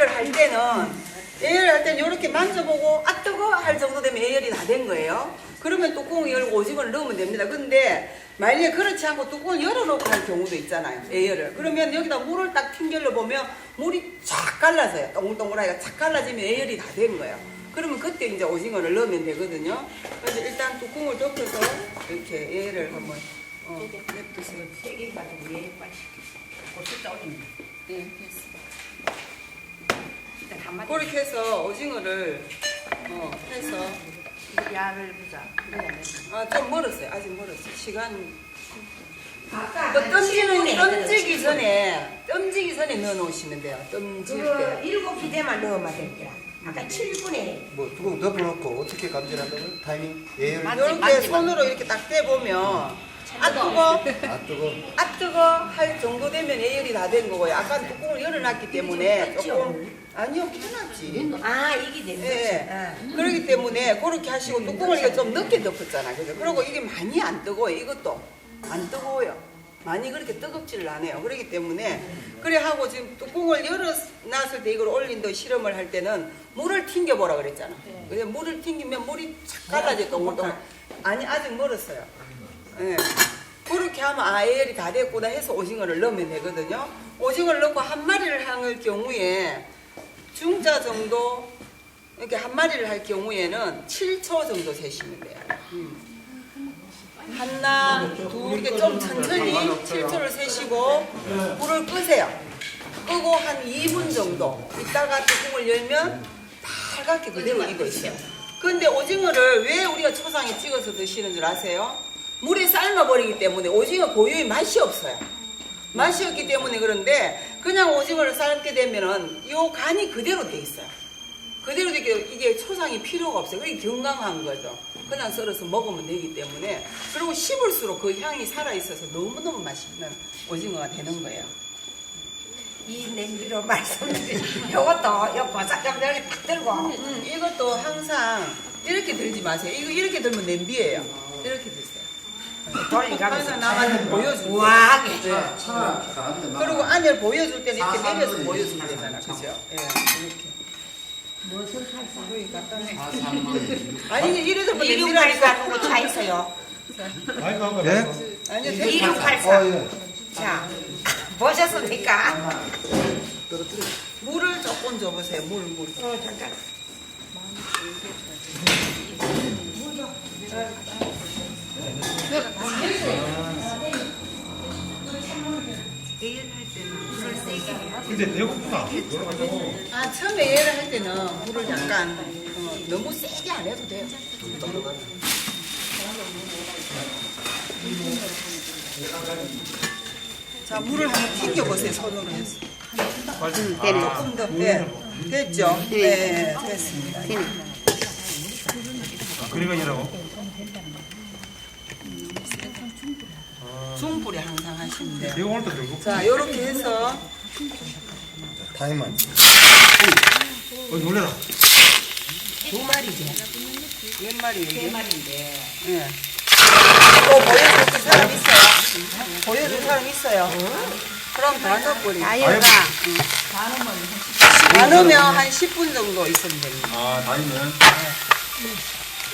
예열을 할 때는 예열을 할 때는 이렇게 만져보고 아 뜨거 할 정도 되면 예열이 다 된 거예요. 그러면 뚜껑을 열고 오징어를 넣으면 됩니다. 근데 만약에 그렇지 않고 뚜껑을 열어놓고 할 경우도 있잖아요. 예열을. 그러면 여기다 물을 딱 튕겨려 보면 물이 쫙 갈라져요. 동글동글하게 쫙 갈라지면 예열이 다 된 거예요. 그러면 그때 이제 오징어를 넣으면 되거든요. 그래서 일단 뚜껑을 덮여서 이렇게 예열을 한번 어, 냅두세요. 세개 가지고 왜 빨리 고추 올립니다. 예, 됐어. 그렇게 해서 오징어를 어, 해서 야를 보자. 돼. 아, 좀 멀었어요. 아직 멀었어요. 시간 아까 그 던지는 던지기 전에 던지기 전에 넣어 놓으시면 돼요. 던질 그 때. 일곱 기대만 넣으면 될게라. 아까 7분에 뭐 뚜껑 덮어놓고 어떻게 감지한다고요? 타이밍? 예열? 맞- 이렇게 만지, 손으로 이렇게 딱 떼보면 아 뜨거 아 뜨거 아 뜨거 할 정도 되면 예열이 다된 거고요. 아까 뚜껑을 열어놨기 때문에 조금 아니요 켜놨지. 아 이게 된 거지. 예. 아. 그렇기 때문에 그렇게 하시고 뚜껑을 이거 좀 늦게 덮었잖아. 그죠? 그리고 이게 많이 안 뜨거워요. 이것도 안 뜨거워요. 많이 그렇게 뜨겁지를 않아요. 그렇기 때문에 그래 하고 지금 뚜껑을 열어놨을 때 이걸 올린다 실험을 할 때는 물을 튕겨보라 그랬잖아. 근데 물을 튕기면 물이 착 갈라져 동글동글. 아니 아직 멀었어요. 예. 그렇게 하면 아 예열이 다 됐구나 해서 오징어를 넣으면 되거든요. 오징어를 넣고 한 마리를 할 경우에 중자 정도 이렇게 한 마리를 할 경우에는 7초 정도 세시면 돼요. 음. 하나, 둘, 이렇게 좀 천천히 7초를 세시고 불을 끄세요. 끄고 한 2분 정도 있다가 뚜껑을 열면 빨갛게 그대로 익어 있어요. 근데 오징어를 왜 우리가 초상에 찍어서 드시는 줄 아세요? 물에 삶아버리기 때문에 오징어 고유의 맛이 없어요. 맛이 없기 때문에 그런데 그냥 오징어를 삶게 되면은 이 간이 그대로 돼 있어요. 그대로 되게 이게 초상이 필요가 없어요. 그게 건강한 거죠. 그냥 썰어서 먹으면 되기 때문에 그리고 씹을수록 그 향이 살아 있어서 너무너무 맛있는 오징어가 되는 거예요. 이 냄비로 말씀드린 요것도 요 여기 탁 들고 음, 이것도 항상 이렇게 들지 마세요. 이거 이렇게 들면 냄비예요. 이렇게 드세요. 보여줄 때. 우아하게 네. 그리고 안을 보여줄 때는 이렇게 내려서 보여주면 되잖아. 그죠? 예, 이렇게. 아니, 이래서 뭐 냄비라니까. 1684 누구 차 있어요? 예? 아니요, 됐어. 1684어 예. 자 보셨습니까? 물을 조금 줘보세요. 물, 물. 어 잠깐 근데 배고프다. 아, 처음에 예를 할 때는 물을 약간 어, 너무 세게 안 해도 돼요. 자, 물을 한번 튕겨 보세요. 손으로 해서. 음, 되네. 조금 더. 네. 됐죠? 네, 됐습니다. 그래가지고 중불에 항상 하시면 돼요. 내가 오늘 또 배고프. 자, 요렇게 해서 타이밍 어 놀래라. 두 마리지 몇 마리? 세 마리인데 예. 또 보여줄 사람 있어요? 보여줄 사람 있어요? 그럼 다섯 분이. 다이어가 많으면 한 10분 정도 있으면 됩니다. 아 다니면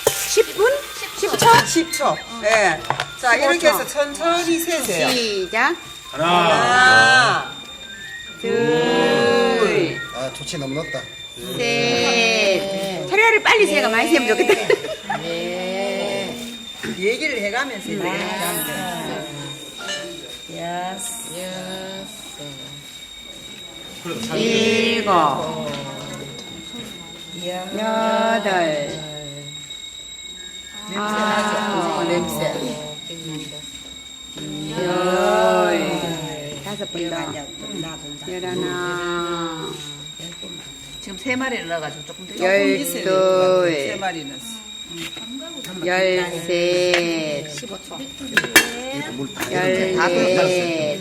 10분? 10초? 10초. 예. 자, 이렇게 해서 천천히 세세요. 시작. 하나. 하나, 둘, 아 조치 너무 넣었다 셋. 차라리 빨리 세가 많이 세면 좋겠다. 얘기를 해가면서 이제 이렇게 하면 돼요. 잘. 일곱, 여덟, 냄새 나죠? 어, 냄새. 다섯 번 더. 놔둔다 열하나, 지금 세 마리를 넣어가지고 조금 더 열둘, 마리 넣었어. 열셋, 15초 열넷,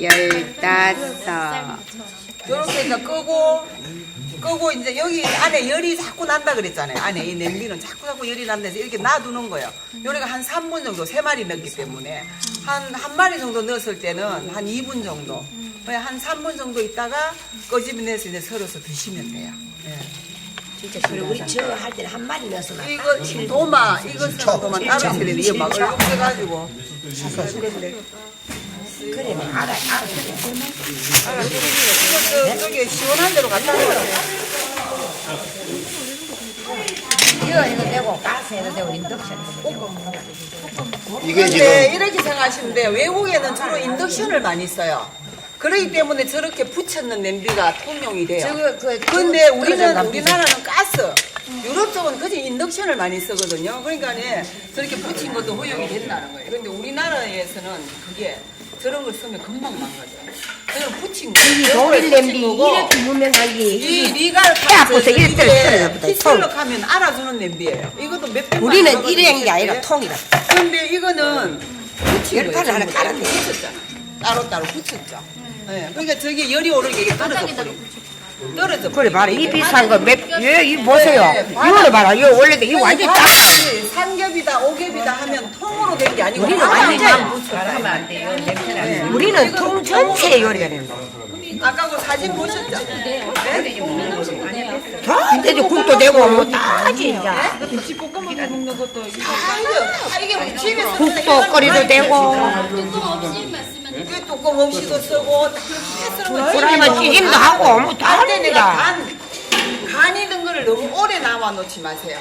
열다섯, 이렇게 해서 끄고, 끄고 이제 여기 안에 열이 자꾸 난다 그랬잖아요. 안에 이 냄비는 자꾸 자꾸 열이 난다 해서 이렇게 놔두는 거예요. 요리가 한 3분 정도 세 마리 넣기 때문에 한, 한 마리 정도 넣었을 때는 한 2분 정도. 그냥 한 3분 정도 있다가 꺼집어내서 이제 썰어서 드시면 돼요. 예. 그리고 우리 저 할 때는 한 마리 넣어서 막 이거 도마, 쓰는 도마 따로 돼. 이거 막 얼룩해가지고. 그래 알아 알아 이거 저, 저기 시원한 데로 갖다 놓으세요. 이거 이거 되고 가스에도 되고 인덕션에도 되고 이게 근데 지금 이렇게 생각하시면 돼요. 외국에는 주로 인덕션을 많이 써요. 그렇기 때문에 저렇게 붙였는 냄비가 통용이 돼요. 저거 그 근데 저거 우리는 우리나라는 가스. 유럽 쪽은 그지 인덕션을 많이 쓰거든요. 그러니까 저렇게 붙인 것도 허용이 된다는 거예요. 근데 우리나라에서는 그게 저런 걸 쓰면 금방 망가져요. 저는 붙인 거. 이 독일 냄비 이렇게 게이 이- 리갈 배 아파서 이렇게 떨어져 보다, 히슬럭 하면 알아주는 냄비예요. 이것도 몇 백만 우리는. 일회용이 아니라 통이다 근데 이거는 붙인 열 판을 하나 깔았네. 붙였잖아. 따로 따로 붙였죠. 네. 그러니까 저게 열이 오르게 이게 떨어져 버리고. 떨어져 그래 봐라 이. 비싼 거몇이 보세요 네, 이거는 봐라 이거 원래도 이거 완전 작 아니고 우리는 완전히 하면 안 돼요. 우리는 통 전체에 요리가 거야 아까 그 사진 보셨죠? 네? 근데도 국도 되고 뭐다 진짜 아, 이게 집에서 국도 끓이도 되고. 이게 뚜껑 없이도 쓰고 다 쓰는 거 그러면 찌짐도 하고 뭐다 내가 합니다. 간, 간이 든 거를 너무 오래 남아 놓지 마세요.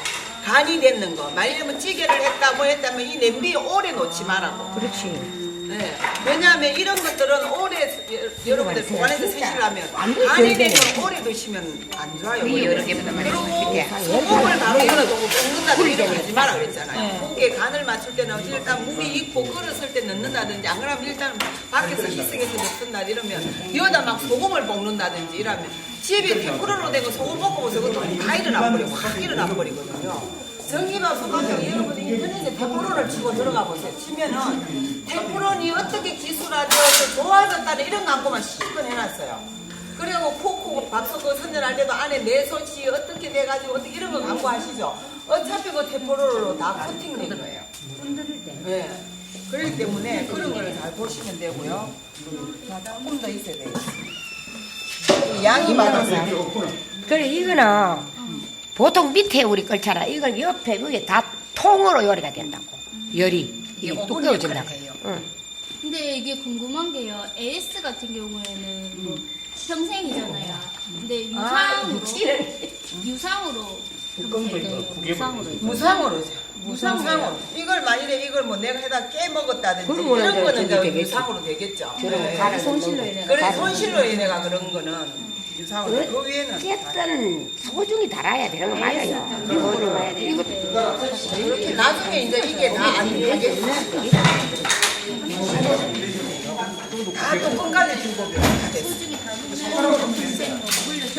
간이 됐는 거. 만약에 찌개를 했다 뭐 했다 면 이 냄비에 오래 놓지 말라고. 그렇지 네. 왜냐하면 이런 것들은 오래 여- 여러분들 보관해서 쓰시려면 간이 되면 오래 두시면 안 좋아요. 여러 개보다 그리고 소금을 바로 열어두고 볶는다든지 이런 거 하지 마라 그랬잖아요. 고기에 간을 맞출 때는 일단 무게 익고 끓었을 때 넣는다든지 안 그러면 일단 밖에서 희생해서 넣든다 이러면 여기다 막 소금을 볶는다든지 이러면 집에 100%로 되고 소금 볶으면서 그것도 다 일어나 버리고 확 일어나 버리거든요. 전기밥 소금을 여러분이 인터넷에 100%를 치고 들어가 보세요. 치면은 100%니 어떻게 기술하죠? 좋아졌다는 이런 광고만 실컷 해놨어요. 그리고 코코 밥솥 그 선전할 때도 안에 내솥이 어떻게 돼가지고 어떻게 이런 거 광고하시죠? 어차피 그 100%로 다 코팅된 거예요. 네. 그렇기 때문에 그런 거를 잘 보시면 되고요. 자, 조금 더 있어야 돼요. 양이 많아서. 그래 이거는 보통 밑에 우리 걸잖아 이걸 옆에 위에 다 통으로 요리가 된다고 열이 이게 두꺼워진다고 응. 근데 이게 궁금한 게요. AS 같은 경우에는 뭐 평생이잖아요. 근데 유상으로 유상으로 유상으로 무상으로죠. 무상으로. 이걸 만일에 이걸 뭐 내가 해다 깨 먹었다든지 그러면은 이런 거는 저기 이제 되겠지. 유상으로 되겠죠. 가는 손실로 인해 그래 손실로 인해가 그런 거는 유상으로. 그 위에는 어쨌든 소중히 달아야 되는 거 맞아요 이거를 봐야 돼 이거 이렇게 나중에 이제 이게 다 안 되게 다 뚜껑까지 주고 다 됐어.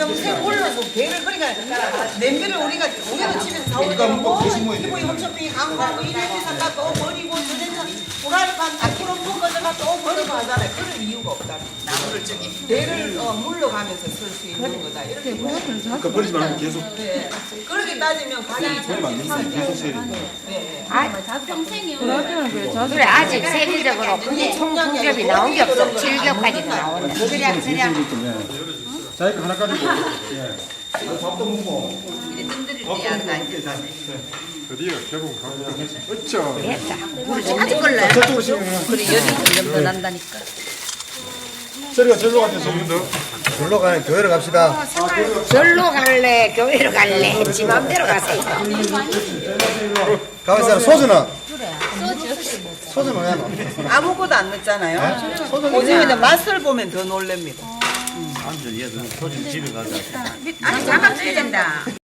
평생 올려서 배를 그러니까 냄비를 우리가 우리는 집에서 사올 때는 뭐 이거 hom쇼핑 광고하고 이 냄비 샀다 또 버리고 저 프라이팬 앞으로 묶어다가 또 버리고 하잖아요. 그런 이유가 없다. 나무를 저기 배를 어, 물러가면서 쓸 수 있는 거다. 이렇게 보면 그 버리지 말고 계속 네. 그렇게 따지면 비싸죠. 계속 세야 네. 평생이요. 그래 아직 세계적으로 총풍겹이 나온 게 없어 7겹까지 나오는 그냥 그냥 자기 거 하나 가지고. 예. 밥도 먹고. 드디어 개봉 가면 어쩌 됐다 저쪽으로 시면 그래 열이 점점 난다니까. 저리가 절로 가셔서 절로 가는 교회로 갑시다. 절로 갈래 교회로 갈래. 지 맘대로 가세요. 가만 있어 소주는? 소주는 왜 안 넣어? 아무것도 안 넣잖아요. 오징어는 맛을 보면 더 놀랍니다. 아니 장갑 써야 된다